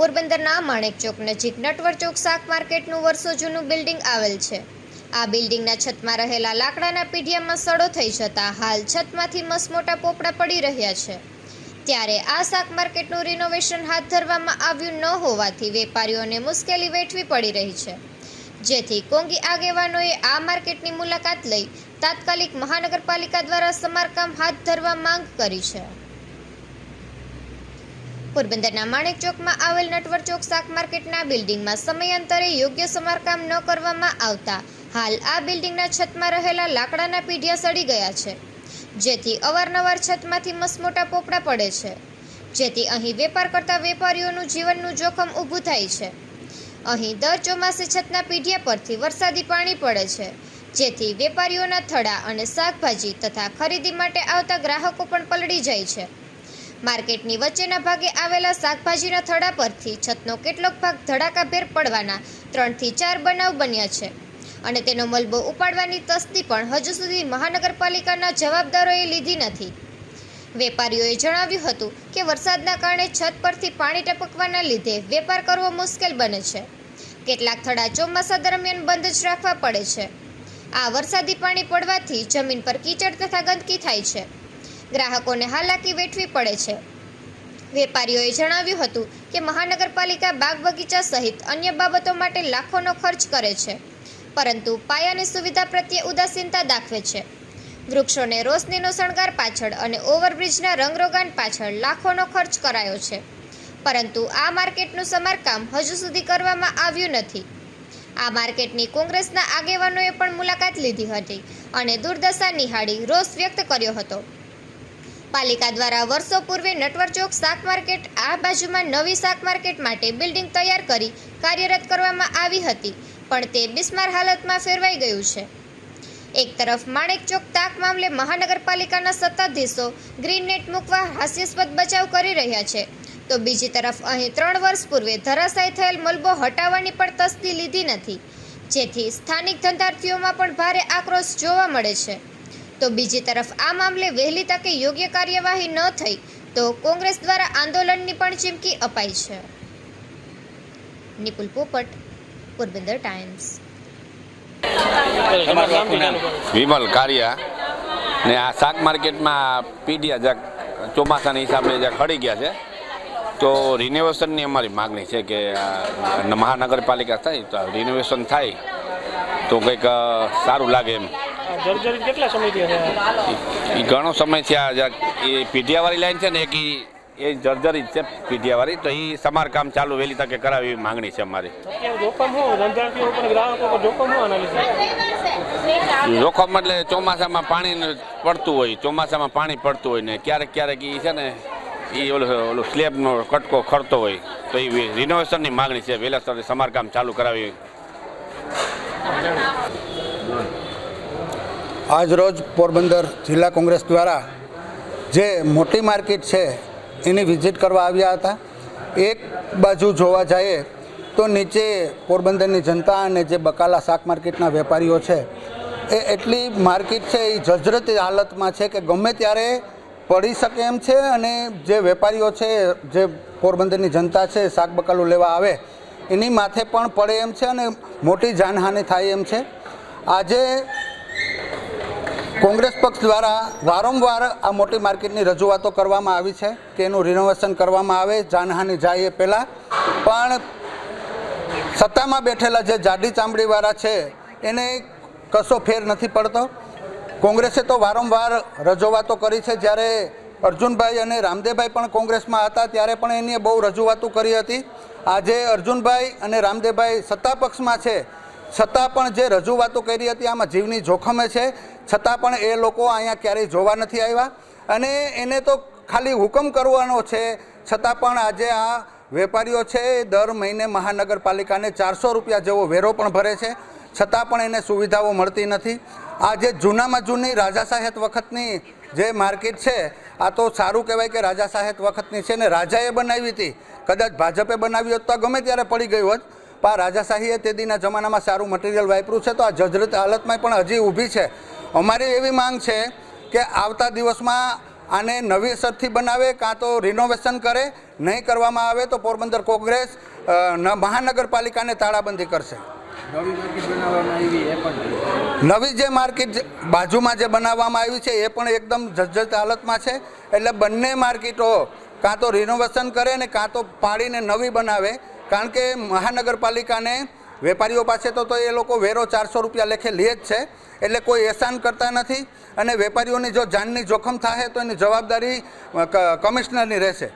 પોરબંદરના માણેક ચોક નજીક નટવર ચોક શાક માર્કેટનું વર્ષો જૂનું બિલ્ડિંગ આવેલ છે. આ બિલ્ડિંગના છતમાં રહેલા લાકડાના પીઢિયામાં સડો થઈ જતા હાલ છતમાંથી મસમોટા પોપડા પડી રહ્યા છે. ત્યારે આ શાક માર્કેટનું રિનોવેશન હાથ ધરવામાં આવ્યું ન હોવાથી વેપારીઓને મુશ્કેલી વેઠવી પડી રહી છે. જેથી કોંગી આગેવાનોએ આ માર્કેટની મુલાકાત લઈ તાત્કાલિક મહાનગરપાલિકા દ્વારા સમારકામ હાથ ધરવા માંગ કરી છે. પોરબંદરના માણેક ચોકમાં આવેલ નટવર ચોક શાક માર્કેટના બિલ્ડિંગમાં સમયાંતરે યોગ્ય સમારકામ ન કરવામાં આવતા, હાલ આ બિલ્ડિંગના છતમાં રહેલા લાકડાના પીઢિયા સડી ગયા છે. જેથી અવારનવાર છતમાંથી મસમોટા પોપડા પડે છે. જેથી અહીં વેપાર કરતા વેપારીઓનું જીવનનું જોખમ ઊભું થાય છે. અહીં દર ચોમાસે છતના પીઢિયા પરથી વરસાદી પાણી પડે છે. જેથી વેપારીઓના થડા અને શાકભાજી તથા ખરીદી માટે આવતા ગ્રાહકો પણ પલળી જાય છે. માર્કેટની વચ્ચેના ભાગે આવેલા શાકભાજીના થડા પરથી છતનો કેટલોક ભાગ ધડાકાભેર પડવાના ત્રણથી ચાર બનાવ બન્યા છે. અને તેનો મલબો ઉપાડવાની તસ્દી પણ હજુ સુધી મહાનગરપાલિકાના જવાબદારોએ લીધી નથી. વેપારીઓએ જણાવ્યું હતું કે વરસાદના કારણે છત પરથી પાણી ટપકવાના લીધે વેપાર કરવો મુશ્કેલ બને છે. કેટલાક થડા ચોમાસા દરમિયાન બંધ જ રાખવા પડે છે. આ વરસાદી પાણી પડવાથી જમીન પર કીચડ તથા ગંદકી થાય છે. ગ્રાહકોને હાલાકી વેઠવી પડે છે. વેપારીઓએ જણાવ્યું હતું કે મહાનગરપાલિકા બાગ બગીચા સહિત અન્ય બાબતો માટે લાખોનો ખર્ચ કરે છે, પરંતુ પાયાની સુવિધા પ્રત્યે ઉદાસીનતા દાખવે છે. વૃક્ષોને રોશનીનો શણગાર પાછળ અને ઓવરબ્રિજના રંગરોગાન પાછળ લાખોનો ખર્ચ કરાયો છે, પરંતુ આ માર્કેટનું સમારકામ હજુ સુધી કરવામાં આવ્યું નથી. આ માર્કેટની કોંગ્રેસના આગેવાનોએ પણ મુલાકાત લીધી હતી અને દુર્દશા નિહાળી રોષ વ્યક્ત કર્યો હતો. પાલિકા દ્વારા વર્ષો પૂર્વે નટવર ચોક શાક માર્કેટ આ બાજુમાં નવી શાક માર્કેટ માટે બિલ્ડિંગ તૈયાર કરી કાર્યરત કરવામાં આવી હતી, પણ તે બિસ્માર હાલતમાં ફેરવાઈ ગયું છે. એક તરફ માણેક ચોક તાક મામલે મહાનગરપાલિકાના સત્તાધીશો ગ્રીન નેટ મૂકવા હાસ્યાસ્પદ બચાવ કરી રહ્યા છે, તો બીજી તરફ અહીં ત્રણ વર્ષ પૂર્વે ધરાશાયી થયેલ મલબો હટાવવાની પણ તસ્દી લીધી નથી, જેથી સ્થાનિક ધંધાર્થીઓમાં પણ ભારે આક્રોશ જોવા મળે છે. તો બીજી તરફ આ મામલે વહેલી તકે યોગ્ય કાર્યવાહી ન થઈ તો કોંગ્રેસ દ્વારા આંદોલનની પણ ચીમકી અપાઈ છે. નિપુલ પોપટ પોરબંદર ટાઈમ્સ. વિમલ. કારિયા. ને આ શાક માર્કેટમાં પીડિયા જ્યાં ચોમાસાના હિસાબે જ્યાં ખડી ગયા છે તો રિનોવેશનની અમારી માગણી છે કે મહાનગરપાલિકા થાય તો રિનોવેશન થાય તો કંઈક સારું લાગે એમ. જર્જરિત કેટલા સમયથી એ ઘણો સમય થયા એ પીઢિયાવાળી લાઈન છે ને એક એ જર્જરિત છે પીઢિયાવાળી તો એ સમારકામ ચાલુ વહેલી તકે કરાવી એવી માગણી છે અમારી. જોખમ એટલે ચોમાસામાં પાણી પડતું હોય ચોમાસામાં પાણી પડતું હોય ને ક્યારેક ક્યારેક એ છે ને એ ઓલો ઓલો સ્લેબનો કટકો ખરતો હોય તો એ રિનોવેશનની માગણી છે વહેલા સમારકામ ચાલુ કરાવી. આજરોજ પોરબંદર જિલ્લા કોંગ્રેસ દ્વારા જે મોટી માર્કેટ છે, એની વિઝિટ કરવા આવ્યા હતા. એક બાજુ જોવા જઈએ તો નીચે પોરબંદરની જનતા અને જે બકાલા શાક માર્કેટના વેપારીઓ છે, એ એટલી માર્કેટ છે, એ જજરતી હાલતમાં છે કે ગમે ત્યારે પડી શકે એમ છે અને જે વેપારીઓ છે, જે પોરબંદરની જનતા છે, શાક બકાલું લેવા આવે, એની માથે પણ પડે એમ છે અને મોટી જાનહાનિ થાય એમ છે. આજે કોંગ્રેસ પક્ષ દ્વારા વારંવાર આ મોટી માર્કેટની રજૂઆતો કરવામાં આવી છે કે એનું રિનોવેશન કરવામાં આવે, જાનહાનિ જાય એ પહેલાં. પણ સત્તામાં બેઠેલા જે જાડી ચામડીવાળા છે, એને કશો ફેર નથી પડતો. કોંગ્રેસે તો વારંવાર રજૂઆતો કરી છે. જ્યારે અર્જુનભાઈ અને રામદેવભાઈ પણ કોંગ્રેસમાં હતા, ત્યારે પણ એની બહુ રજૂઆતો કરી હતી. આજે અર્જુનભાઈ અને રામદેવભાઈ સત્તા પક્ષમાં છે. છતાં પણ જે રજૂઆતો કરી હતી, આમાં જીવની જોખમે છે. છતાં પણ એ લોકો અહીંયા ક્યારેય જોવા નથી આવ્યા. અને એને તો ખાલી હુકમ કરવાનો છે. છતાં પણ આજે આ વેપારીઓ છે, એ દર મહિને મહાનગરપાલિકાને ચારસો રૂપિયા જેવો વેરો પણ ભરે છે. છતાં પણ એને સુવિધાઓ મળતી નથી. આ જે જૂનામાં જૂની રાજા સાહેબ વખતની જે માર્કેટ છે, આ તો સારું કહેવાય કે રાજા સાહેબ વખતની છે ને રાજાએ બનાવી હતી. કદાચ ભાજપે બનાવી હોત તો ગમે ત્યારે પડી ગયું હોત. આ રાજાશાહીએ તે દીના જમાનામાં સારું મટીરિયલ વાપર્યું છે. તો આ જજરત હાલતમાં પણ હજી ઊભી છે. અમારી એવી માંગ છે કે આવતા દિવસમાં આને નવેસરથી બનાવે કાં તો રિનોવેશન કરે નહીં કરવામાં આવે તો પોરબંદર કોંગ્રેસ મહાનગરપાલિકાને તાળાબંધી કરશે. નવી જે માર્કેટ બાજુમાં જે બનાવવામાં આવી છે એ પણ એકદમ જર્જરિત હાલતમાં છે. એટલે બંને માર્કેટો કાં તો રિનોવેશન કરે ને કાં તો પાડીને નવી બનાવે કારણ કે મહાનગરપાલિકાને વેપારીઓ પાસે તો એ લોકો વેરો ચારસો રૂપિયા લેખે લે જ છે, એટલે કોઈ એહસાન કરતા નથી અને વેપારીઓની જો જાનની જોખમ થાય તો એની જવાબદારી કમિશનરની રહેશે.